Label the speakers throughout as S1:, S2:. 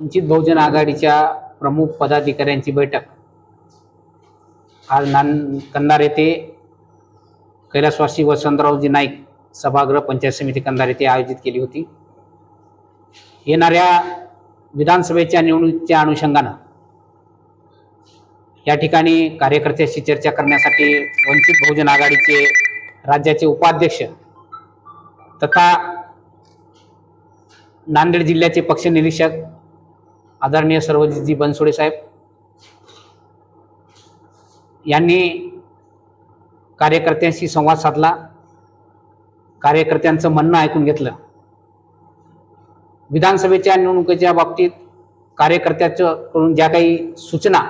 S1: वंचित बहुजन आघाडीच्या प्रमुख पदाधिकाऱ्यांची बैठक. आज नान कंधार येथे कैलासवासी वसंतरावजी नाईक सभागृह पंचायत समिती कंधार येथे आयोजित केली होती. येणाऱ्या विधानसभेच्या निवडणुकीच्या अनुषंगानं या ठिकाणी कार्यकर्त्याशी चर्चा करण्यासाठी वंचित बहुजन आघाडीचे राज्याचे उपाध्यक्ष तथा नांदेड जिल्ह्याचे पक्ष निरीक्षक आदरणीय सर्वजितजी बनसोडे साहेब. यांनी कार्यकर्त्यांशी संवाद साधला. कार्यकर्त्यांचं म्हणणं ऐकून घेतलं. विधानसभेच्या निवडणुकीच्या बाबतीत कार्यकर्त्याच्या करून ज्या काही सूचना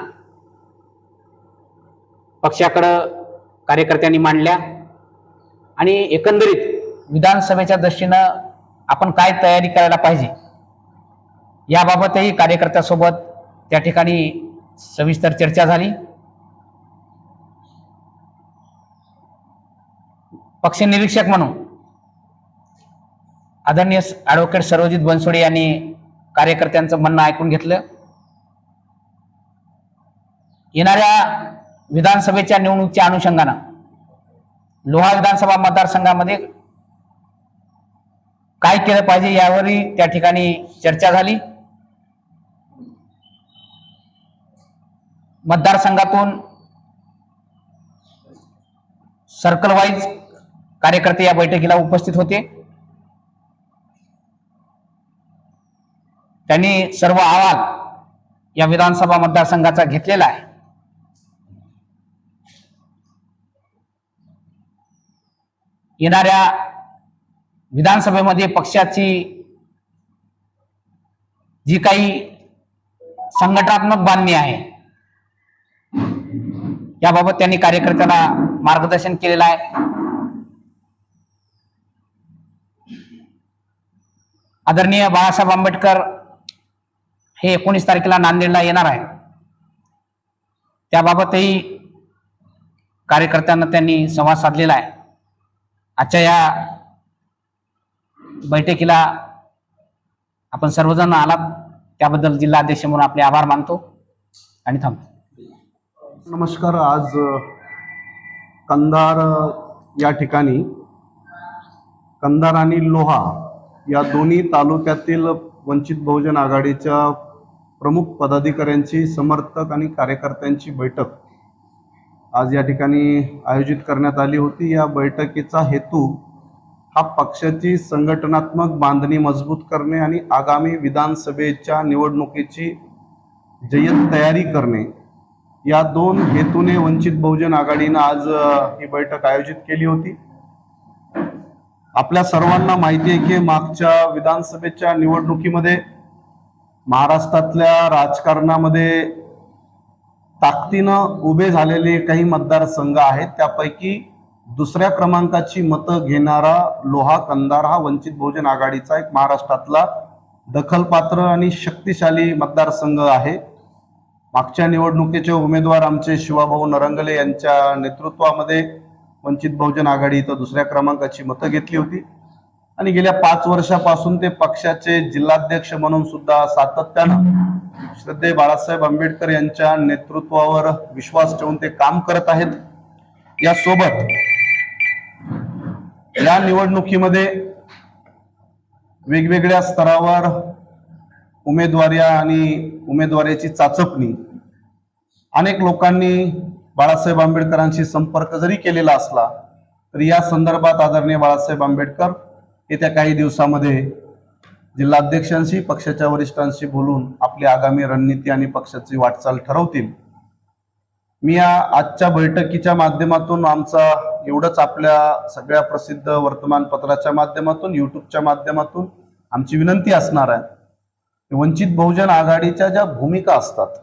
S1: पक्षाकडं कार्यकर्त्यांनी मांडल्या आणि एकंदरीत विधानसभेच्या दृष्टीनं आपण काय तयारी करायला पाहिजे? याबाबतही कार्यकर्त्यासोबत त्या ठिकाणी सविस्तर चर्चा झाली. पक्ष निरीक्षक म्हणून आदरणीय ॲडव्होकेट सर्वजित बनसोडे यांनी कार्यकर्त्यांचं म्हणणं ऐकून घेतलं. येणाऱ्या विधानसभेच्या निवडणुकीच्या अनुषंगानं लोहा विधानसभा मतदारसंघामध्ये काय केलं पाहिजे यावरही त्या ठिकाणी चर्चा झाली. मतदारसंघातून सर्कल वाईज कार्यकर्ते या बैठकीला उपस्थित होते. त्यांनी सर्व अहवाल या विधानसभा मतदारसंघाचा घेतलेला आहे. येणाऱ्या विधानसभेमध्ये पक्षाची जी काही संघटनात्मक बांधणी आहे याबाबत त्यांनी कार्यकर्त्यांना मार्गदर्शन केलेलं आहे. आदरणीय बाळासाहेब आंबेडकर हे एकोणीस तारखेला नांदेडला येणार आहे त्याबाबतही कार्यकर्त्यांना त्यांनी संवाद साधलेला आहे. आजच्या या बैठकीला आपण सर्वजण आलात. त्याबद्दल जिल्हा अध्यक्ष म्हणून आपले आभार मानतो आणि थांबतो.
S2: नमस्कार आज कंधार या ठिकाणी कंधार आणि लोहा या दोन्ही तालुक्यातील वंचित बहुजन आघाडीच्या प्रमुख पदाधिकाऱ्यांची समर्थक आणि कार्यकर्त्यांची बैठक आज या ठिकाणी आयोजित करण्यात आली होती. या बैठकीचा हेतू हा पक्षाची संघटनात्मक बांधणी मजबूत करणे आणि आगामी विधानसभेच्या निवडणुकीची जय्यत तयारी करणे. या दोन हेतूने वंचित बहुजन आघाडीनं आज ही बैठक आयोजित केली होती. आपल्या सर्वांना माहिती आहे की मागच्या विधानसभेच्या निवडणुकीमध्ये महाराष्ट्रातल्या राजकारणामध्ये ताकदीनं उभे झालेले काही मतदारसंघ आहेत. त्यापैकी दुसऱ्या क्रमांकाची मतं घेणारा लोहा कंदार हा वंचित बहुजन आघाडीचा एक महाराष्ट्रातला दखलपात्र आणि शक्तिशाली मतदारसंघ आहे. मागच्या निवडणुकीचे उमेदवार आमचे शिवाभाऊ नरंगले यांच्या नेतृत्वामध्ये वंचित बहुजन आघाडी इथं दुसऱ्या क्रमांकाची मतं घेतली होती. आणि गेल्या पाच वर्षापासून ते पक्षाचे जिल्हाध्यक्ष म्हणून सुद्धा सातत्यानं श्रद्धे बाळासाहेब आंबेडकर यांच्या नेतृत्वावर विश्वास ठेवून ते काम करत आहेत. यासोबत या निवडणुकीमध्ये वेगवेगळ्या स्तरावर उमेदवाऱ्या आणि उमेदवारीची चाचपणी अनेक लोकांनी बाळासाहेब आंबेडकरांशी संपर्क जरी केलेला असला तरी या संदर्भात आदरणीय बाळासाहेब आंबेडकर येत्या काही दिवसामध्ये जिल्हाध्यक्षांशी पक्षाच्या वरिष्ठांशी बोलून आपली आगामी रणनीती आणि पक्षाची वाटचाल ठरवतील. मी या आजच्या बैठकीच्या माध्यमातून आमचा एवढंच आपल्या सगळ्या प्रसिद्ध वर्तमानपत्राच्या माध्यमातून युट्यूबच्या माध्यमातून आमची विनंती असणार आहे वंचित बहुजन आघाडीच्या ज्या भूमिका असतात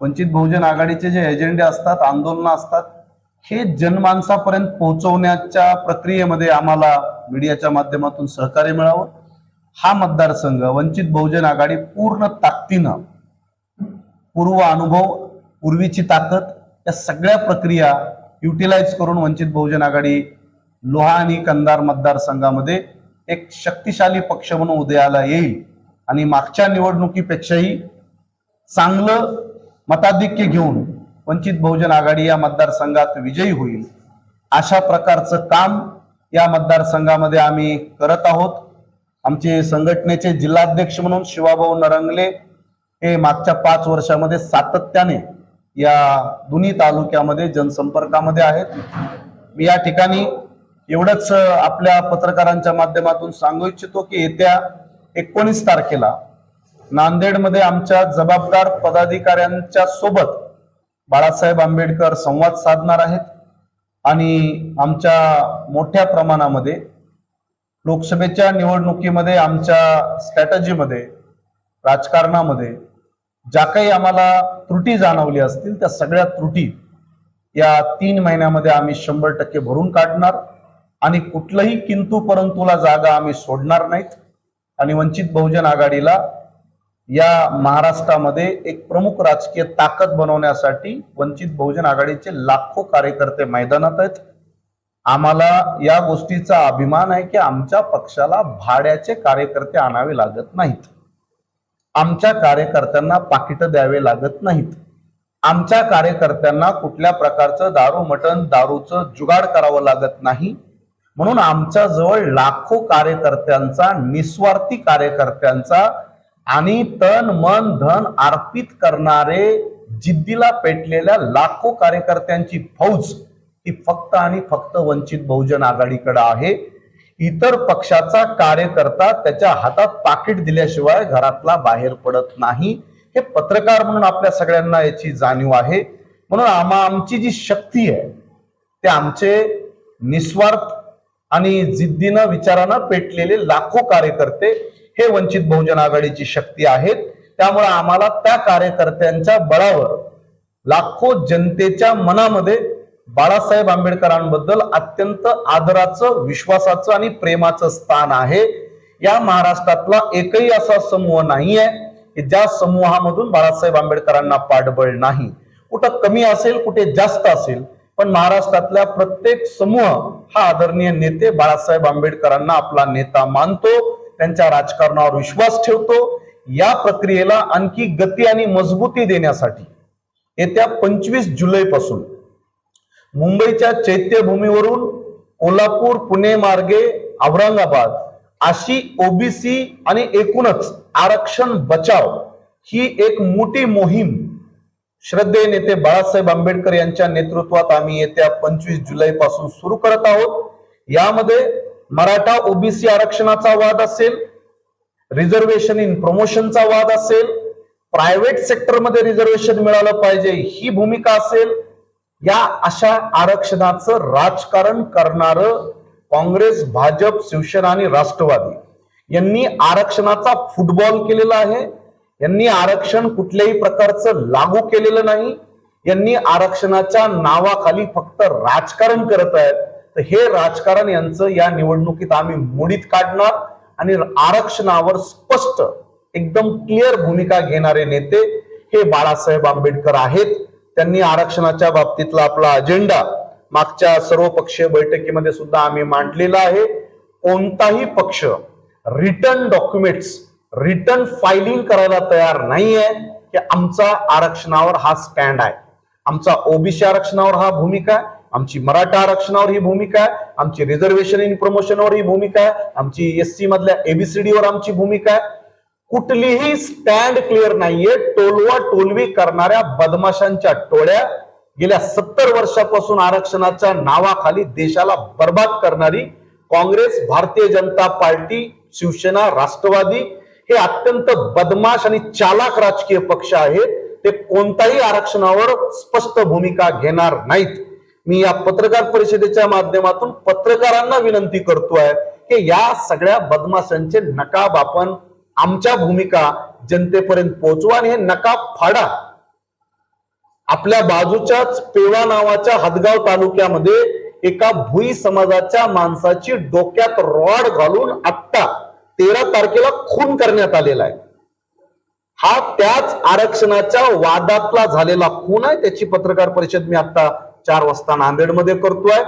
S2: वंचित बहुजन आघाडीचे जे एजेंडे असतात आंदोलनं असतात हे जनमानसापर्यंत पोहोचवण्याच्या प्रक्रियेमध्ये आम्हाला मीडियाच्या माध्यमातून सहकार्य मिळावं. हा मतदारसंघ वंचित बहुजन आघाडी पूर्ण ताकदीनं पूर्व अनुभव पूर्वीची ताकद या सगळ्या प्रक्रिया युटिलाइज करून वंचित बहुजन आघाडी लोहा आणि कंधार मतदारसंघामध्ये एक शक्तिशाली पक्ष म्हणून उदयाला येईल. आणि मागच्या निवडणुकीपेक्षाही चांगलं मताधिक्य घेऊन वंचित बहुजन आघाडी या मतदारसंघात विजयी होईल. अशा प्रकारचं काम या मतदारसंघामध्ये आम्ही करत आहोत. आमचे संघटनेचे जिल्हाध्यक्ष म्हणून शिवाभाऊ नरंगले हे मागच्या पाच वर्षामध्ये सातत्याने या दोन्ही तालुक्यामध्ये जनसंपर्कामध्ये आहेत. मी या ठिकाणी एवढंच आपल्या पत्रकारांच्या माध्यमातून सांगू इच्छितो की येत्या एकोणीस तारखेला नांदेडमध्ये आमच्या जबाबदार पदाधिकाऱ्यांच्या सोबत बाळासाहेब आंबेडकर संवाद साधणार आहेत आणि आमच्या मोठ्या प्रमाणामध्ये लोकसभेच्या निवडणुकीमध्ये आमच्या स्ट्रॅटजीमध्ये राजकारणामध्ये ज्या काही आम्हाला त्रुटी जाणवली असतील त्या सगळ्या त्रुटी या तीन महिन्यामध्ये आम्ही शंभर टक्के भरून काढणार आणि कुठलंही किंतु परंतुला जागा आम्ही सोडणार नाहीत. आणि वंचित बहुजन आघाडीला या महाराष्ट्रामध्ये एक प्रमुख राजकीय ताकद बनवण्यासाठी वंचित बहुजन आघाडीचे लाखो कार्यकर्ते मैदानात आहेत. आम्हाला या गोष्टीचा अभिमान आहे की आमच्या पक्षाला भाड्याचे कार्यकर्ते आणावे लागत नाहीत. आमच्या कार्यकर्त्यांना पाकिटं द्यावे लागत नाहीत. आमच्या कार्यकर्त्यांना कुठल्या प्रकारचं दारू मटण दारूचं जुगाड करावं लागत नाही. म्हणून आमच्या जवळ लाखो कार्यकर्त्यांचा निस्वार्थी कार्यकर्त्यांचा आणि तन मन धन अर्पित करणारे जिद्दीला पेटलेल्या लाखो कार्यकर्त्यांची फौज ही फक्त आणि फक्त वंचित बहुजन आघाडीकडे आहे. इतर पक्षाचा कार्यकर्ता त्याच्या हातात पाकिट दिल्याशिवाय घरातला बाहेर पडत नाही. हे पत्रकार म्हणून आपल्या सगळ्यांना याची जाणीव आहे. म्हणून आम्हा आमची जी शक्ती आहे ते आमचे निस्वार्थ आणि जिद्दीनं विचारानं पेटलेले लाखो कार्यकर्ते हे वंचित बहुजन आघाडीची शक्ती आहेत. त्यामुळे आम्हाला त्या कार्यकर्त्यांच्या बळावर लाखो जनतेच्या मनामध्ये बाळासाहेब आंबेडकरांबद्दल अत्यंत आदराचं विश्वासाचं आणि प्रेमाचं स्थान आहे. या महाराष्ट्रातला एकही असा समूह नाही आहे की ज्या समूहामधून बाळासाहेब आंबेडकरांना पाठबळ नाही. कुठं कमी असेल कुठे जास्त असेल पण महाराष्ट्रातल्या प्रत्येक समूह हा आदरणीय नेते बाळासाहेब आंबेडकरांना आपला नेता मानतो. त्यांच्या राजकारणावर विश्वास ठेवतो या प्रक्रियेला आणखी गती आणि मजबूती देण्यासाठी. येत्या पंचवीस जुलै पासून मुंबईच्या चैत्यभूमीवरून कोल्हापूर पुणे मार्गे औरंगाबाद अशी ओबीसी आणि एकूणच आरक्षण बचाव ही एक मोठी मोहीम श्रद्धे नेते बाळासाहेब आंबेडकर यांच्या नेतृत्वात आम्ही येत्या पंचवीस जुलै पासून सुरू करत आहोत. यामध्ये मराठा ओबीसी आरक्षणाचा वाद असेल रिझर्वेशन इन प्रमोशनचा वाद असेल प्रायव्हेट सेक्टरमध्ये रिझर्वेशन मिळालं पाहिजे ही भूमिका असेल या अशा आरक्षणाचं राजकारण करणारं काँग्रेस भाजप शिवसेना आणि राष्ट्रवादी. यांनी आरक्षणाचा फुटबॉल केलेला आहे यांनी आरक्षण कुठल्याही प्रकारचं लागू केलेलं नाही यांनी आरक्षणाच्या नावाखाली फक्त राजकारण करत आहेत. तर हे राजकारण यांचं या निवडणुकीत आम्ही मोडीत काढणार आणि आरक्षणावर स्पष्ट एकदम क्लिअर भूमिका घेणारे नेते हे बाळासाहेब आंबेडकर आहेत. त्यांनी आरक्षणाच्या बाबतीतला आपला अजेंडा मागच्या सर्वपक्षीय बैठकीमध्ये सुद्धा आम्ही मांडलेला आहे. कोणताही पक्ष रिटर्न डॉक्युमेंट्स रिटर्न फायलिंग करायला तयार नाहीये की आमचा आरक्षणावर हा स्टँड आहे. आमचा ओबीसी आरक्षणावर हा भूमिका आहे. आमची मराठा आरक्षणावर ही भूमिका आहे आमची रिझर्वेशन इन प्रमोशनवर ही भूमिका आहे आमची एससी मधल्या एबीसीडीवर आमची भूमिका आहे. कुठलीही स्टँड क्लिअर नाहीये टोलवा टोलवी करणाऱ्या बदमाशांच्या टोळ्या गेल्या सत्तर वर्षापासून आरक्षणाच्या नावाखाली देशाला बर्बाद करणारी काँग्रेस भारतीय जनता पार्टी शिवसेना राष्ट्रवादी हे अत्यंत बदमाश आणि चालाक राजकीय पक्ष आहेत. ते कोणताही आरक्षणावर स्पष्ट भूमिका घेणार नाहीत. मी या पत्रकार परिषदेच्या माध्यमातून पत्रकारांना विनंती करतोय की या सगळ्या बदमाशांचे नकाब आपण आमच्या भूमिका जनतेपर्यंत पोहोचवा आणि हे नकाब फाडा. आपल्या बाजूच्याच पेवा नावाच्या हदगाव तालुक्यामध्ये एका भुई समाजाच्या माणसाची डोक्यात रॉड घालून आत्ता तेरा तारखेला खून करण्यात आलेला आहे. हा त्याच आरक्षणाच्या वादातला झालेला खून आहे. त्याची पत्रकार परिषद मी आता चार वाजता नांदेडमध्ये करतोय.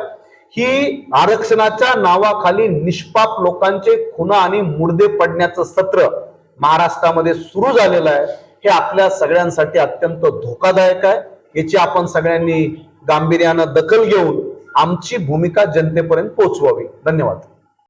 S2: ही आरक्षणाच्या नावाखाली निष्पाप लोकांचे खुना आणि मुर्दे पडण्याचं सत्र महाराष्ट्रामध्ये सुरू झालेलं आहे. हे आपल्या सगळ्यांसाठी अत्यंत धोकादायक आहे. याची आपण सगळ्यांनी गांभीर्यानं दखल घेऊन आमची भूमिका जनतेपर्यंत पोहोचवावी. धन्यवाद.